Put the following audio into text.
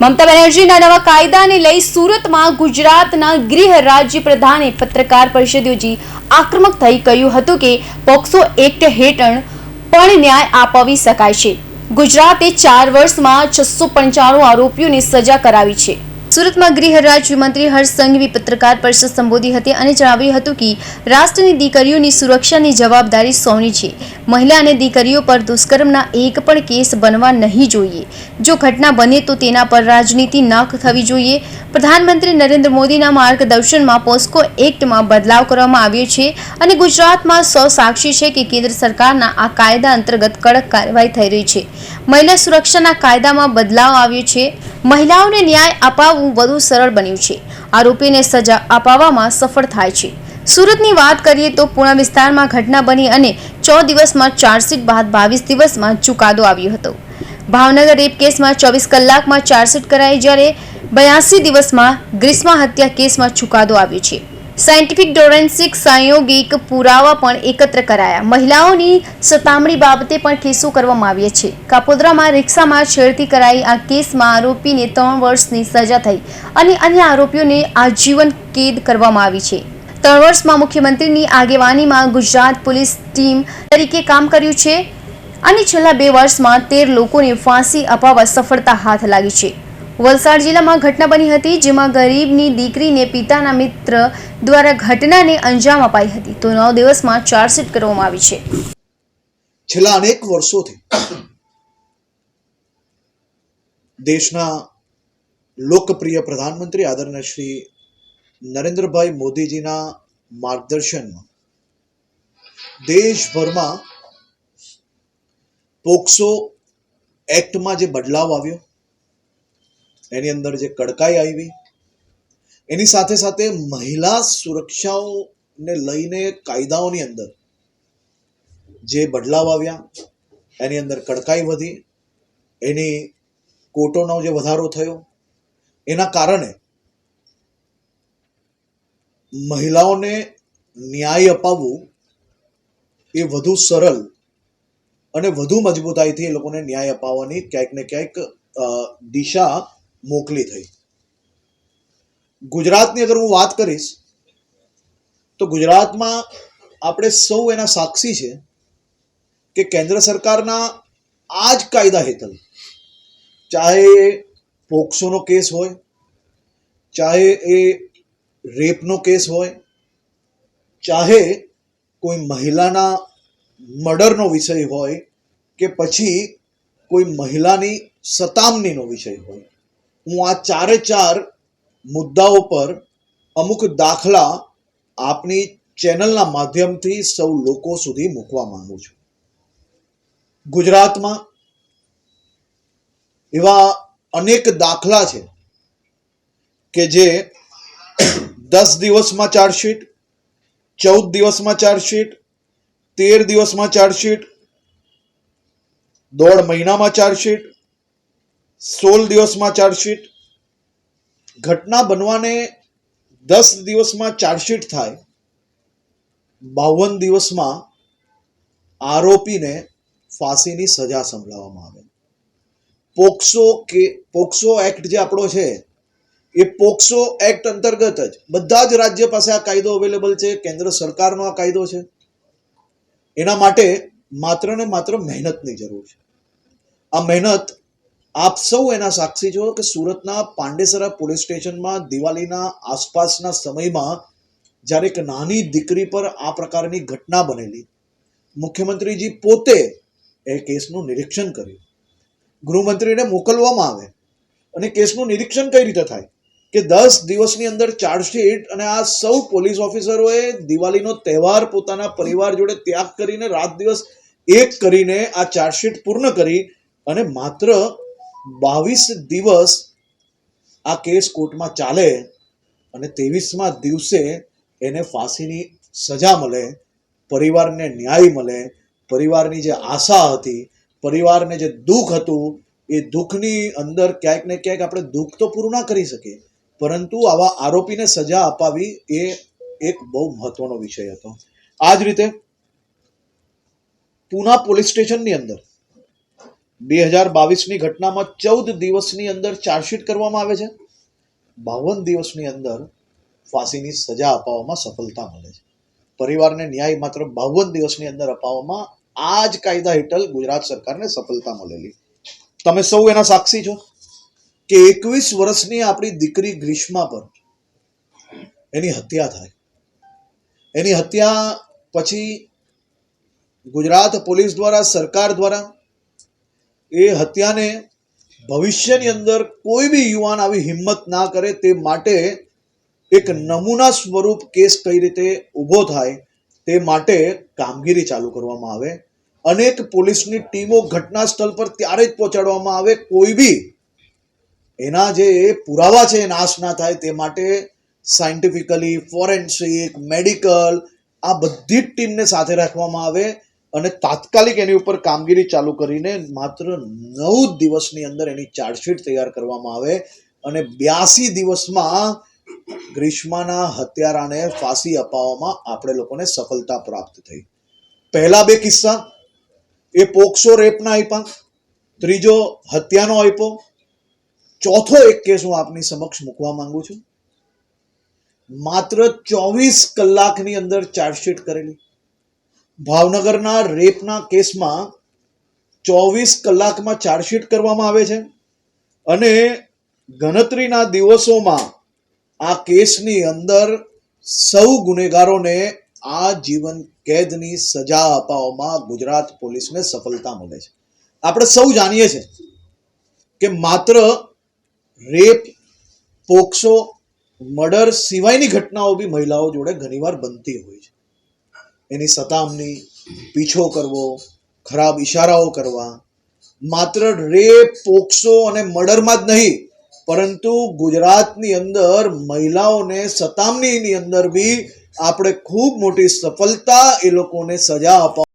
મમતા બેનર્જીના નવા કાયદાને લઈ સુરતમાં ગુજરાતના ગૃહ રાજ્ય પ્રધાને પત્રકાર પરિષદ યોજી આક્રમક થઈ કહ્યું હતું કે પોક્સો એક્ટ હેઠળ પણ ન્યાય અપાવી શકાય છે. ગુજરાતે ચાર વર્ષમાં છસો પંચાણું આરોપીઓને સજા કરાવી છે. સુરતમાં ગૃહ રાજ્યમંત્રી હર્ષ સંઘવી પત્રકાર પરિષદ સંબોધી હતી અને જણાવ્યું હતું કે રાષ્ટ્રની દીકરીઓની સુરક્ષાની જવાબદારી સૌની છે. મહિલા અને દીકરીઓ પર દુષ્કર્મના એક પણ કેસ બનવા નહીં જોઈએ. જો ઘટના બને તો તેના પર રાજનીતિ ન થવી જોઈએ. પ્રધાનમંત્રી નરેન્દ્ર મોદીના માર્ગદર્શનમાં પોસ્કો એક્ટમાં બદલાવ કરવામાં આવ્યો છે અને ગુજરાતમાં સૌ સાક્ષી છે કે કેન્દ્ર સરકારના આ કાયદા અંતર્ગત કડક કાર્યવાહી થઈ રહી છે. મહિલા સુરક્ષાના કાયદામાં બદલાવ આવ્યો છે. મહિલાઓને ન્યાય અપાવવું વધુ સરળ બન્યું છે. આરોપીને સજા અપાવવામાં સફળ થાય છે. સુરતની વાત કરીએ તો પૂર્ણ વિસ્તારમાં ઘટના બની અને છ દિવસમાં ચાર્જશીટ બાદ બાવીસ દિવસમાં ચુકાદો આવ્યો હતો. ભાવનગર રેપ કેસમાં ચોવીસ કલાકમાં ચાર્જશીટ કરાઈ જ્યારે બયાસી દિવસમાં ગ્રીષ્મા હત્યા કેસમાં ચુકાદો આવ્યો છે. સાયન્ટિફિક ડોરેન્સિક સંયોગિક પુરાવા પણ એકત્ર કરાયા. મહિલાઓની સતામણી બાબતે પણ કેસો કરવામાં આવ્યા છે. કાપોદ્રામાં રિક્ષામાં છેડતી કરાઈ આ કેસમાં આરોપીને ત્રણ વર્ષની સજા થઈ અને અન્ય આરોપીઓને આજીવન કેદ કરવામાં આવી છે. ત્રણ વર્ષમાં મુખ્યમંત્રીની આગેવાનીમાં ગુજરાત પોલીસ ટીમ તરીકે કામ કર્યું છે અને છેલ્લા બે વર્ષમાં તેર લોકોને ફાંસી અપાવવા સફળતા હાથ લાગી છે. વલસાડ જિલ્લામાં ઘટના બની હતી, જેમાં ગરીબની દીકરીને પિતાના મિત્ર દ્વારા ઘટનાને અંજામ અપાઈ હતી. તો નવ દિવસમાં ચાર્જશીટ કરવામાં આવી છે. છેલ્લા અનેક વર્ષોથી દેશના લોકપ્રિય પ્રધાનમંત્રી આદરણીય શ્રી નરેન્દ્રભાઈ મોદીજીના માર્ગદર્શનમાં દેશભરમાં પોક્સો એક્ટમાં જે બદલાવ આવ્યો એની અંદર જે કડકાઈ આવી, એની સાથે સાથે મહિલા સુરક્ષાઓને લઈને કાયદાઓની અંદર જે બદલાવ આવ્યા, એની અંદર કડકાઈ વધી, એની કોર્ટોનો જે વધારો થયો, એના કારણે મહિલાઓને ન્યાય અપાવવું એ વધુ સરળ અને વધુ મજબૂતાઈથી એ લોકોને ન્યાય અપાવવાની ક્યાંક ને ક્યાંક દિશા મોકલી થઈ. ગુજરાતની અગર હું વાત કરીશ, તો ગુજરાતમાં આપણે સૌ એના સાક્ષી છે કે કેન્દ્ર સરકારના આ જ કાયદા હેઠળ ચાહે પોક્સોનો કેસ હોય, ચાહે એ રેપનો કેસ હોય, ચાહે કોઈ મહિલાના મર્ડરનો વિષય હોય કે પછી કોઈ મહિલાની સતામણીનો વિષય હોય હું આ ચારે ચાર મુદ્દાઓ પર અમુક દાખલા આપની ચેનલના માધ્યમથી સૌ લોકો સુધી મૂકવા માંગુ છું. ગુજરાતમાં એવા અનેક દાખલા છે કે જે દસ દિવસમાં ચાર્જશીટ, ચૌદ દિવસમાં ચાર્જશીટ, તેર દિવસમાં ચાર્જશીટ, દોઢ મહિનામાં ચાર્જશીટ સોળ દિવસમાં ચાર્જશીટ. ઘટના બનવાને દસ દિવસમાં ચાર્જશીટ થાય. બાવન દિવસમાં આરોપીને ફાંસીની સજા સંભળાવવામાં આવે. પોક્સો કે પોક્સો એક્ટ જે આપણો છે, એ પોક્સો એક્ટ અંતર્ગત જ બધા જ રાજ્ય પાસે આ કાયદો અવેલેબલ છે, કેન્દ્ર સરકારનો આ કાયદો છે. એના માટે માત્ર ને માત્ર મહેનતની જરૂર છે. આ મહેનત આપ સૌ એના સાક્ષી છો કે સુરતના પાંડેસરા પોલીસ સ્ટેશનમાં દિવાળીના આસપાસના સમયમાં જ્યારે એક નાની દીકરી પર આ પ્રકારની ઘટના બનેલી, મુખ્યમંત્રીજી પોતે એ કેસનું નિરીક્ષણ કર્યું. ગૃહમંત્રીને મોકલવામાં આવે અને કેસનું નિરીક્ષણ કઈ રીતે થાય? કે દસ દિવસની અંદર ચાર્જશીટ અને આ સૌ પોલીસ ઓફિસરોએ દિવાળીનો તહેવાર પોતાના પરિવાર જોડે ત્યાગ કરીને રાત દિવસ એક કરીને આ ચાર્જશીટ પૂર્ણ કરી અને માત્ર બાવીસ દિવસ આ કેસ કોર્ટમાં ચાલે અને ત્રેવીસમાં દિવસે એને ફાંસીની સજા મળે, પરિવારને ન્યાય મળે, પરિવારની જે આશા હતી, પરિવારને જે દુઃખ હતું, એ દુઃખની અંદર ક્યાંક ને ક્યાંક આપણે દુઃખ તો પૂરું ના કરી શકીએ. પરંતુ આવા આરોપીને સજા અપાવી એ એક બહુ મહત્વનો વિષય હતો. આ જ રીતે પૂના પોલીસ સ્ટેશનની અંદર બે હજાર બાવીસની ઘટનામાં ચૌદ દિવસની અંદર ચાર્જશીટ કરવામાં આવે છે. બાવન દિવસની અંદર ફાંસીની સજા અપાવવામાં સફળતા મળે છે. પરિવારને ન્યાય માત્ર બાવન દિવસની અંદર અપાવવામાં આ જ કાયદા હેઠળ ગુજરાત સરકારને સફળતા મળેલી. તમે સૌ એના સાક્ષી છો કે એકવીસ વર્ષની આપણી દીકરી ગ્રીષ્મા પર એની હત્યા થાય. એની હત્યા પછી ગુજરાત પોલીસ દ્વારા, સરકાર દ્વારા એ હત્યાને ભવિષ્યની અંદર કોઈ બી યુવાન આવી હિંમત ના કરે તે માટે એક નમૂના સ્વરૂપ કેસ કઈ રીતે ઊભો થાય તે માટે કામગીરી ચાલુ કરવામાં આવે. અનેક પોલીસની ટીમો ઘટના સ્થળ પર ત્યારે જ પહોંચાડવામાં આવે. કોઈ બી એના જે પુરાવા છે નાશ ના થાય તે માટે સાયન્ટિફિકલી ફોરેન્સિક, મેડિકલ આ બધી જ ટીમને સાથે રાખવામાં આવે. અને તાત્કાલિક એની ઉપર કામગીરી ચાલુ કરીને માત્ર નવ દિવસની અંદર એની ચાર્જશીટ તૈયાર કરવામાં આવે અને બ્યાસી દિવસમાં ગ્રીષ્માના હત્યારાને ફાંસી અપાવવામાં આપણે લોકોને સફળતા પ્રાપ્ત થઈ. પહેલા બે કિસ્સા. એ પોક્સો રેપના આપ્યા ત્રીજો હત્યાનો આપ્યો ચોથો એક કેસ હું આપની સમક્ષ મૂકવા માંગુ છું. માત્ર ચોવીસ કલાકની અંદર ચાર્જશીટ કરેલી. ભાવનગરના રેપના કેસમાં ચોવીસ કલાકમાં ચાર્જશીટ કરવામાં આવે છે અને ગણતરીના દિવસોમાં આ કેસની અંદર સૌ ગુનેગારોને આ જીવન કેદની સજા અપાવવામાં ગુજરાત પોલીસને સફળતા મળે છે. આપણે સૌ જાણીએ છીએ કે માત્ર રેપ, પોક્સો, મર્ડર સિવાયની ઘટનાઓ બી મહિલાઓ જોડે ઘણીવાર બનતી હોય છે. એની સતામણી, પીછો કરવો, ખરાબ ઈશારાઓ કરવા. માત્ર રેપ, પોક્સો અને મર્ડરમાં જ નહીં, પરંતુ ગુજરાતની અંદર મહિલાઓને સતામણીની અંદર બી આપણે ખૂબ મોટી સફળતા એ લોકોને સજા અપાવ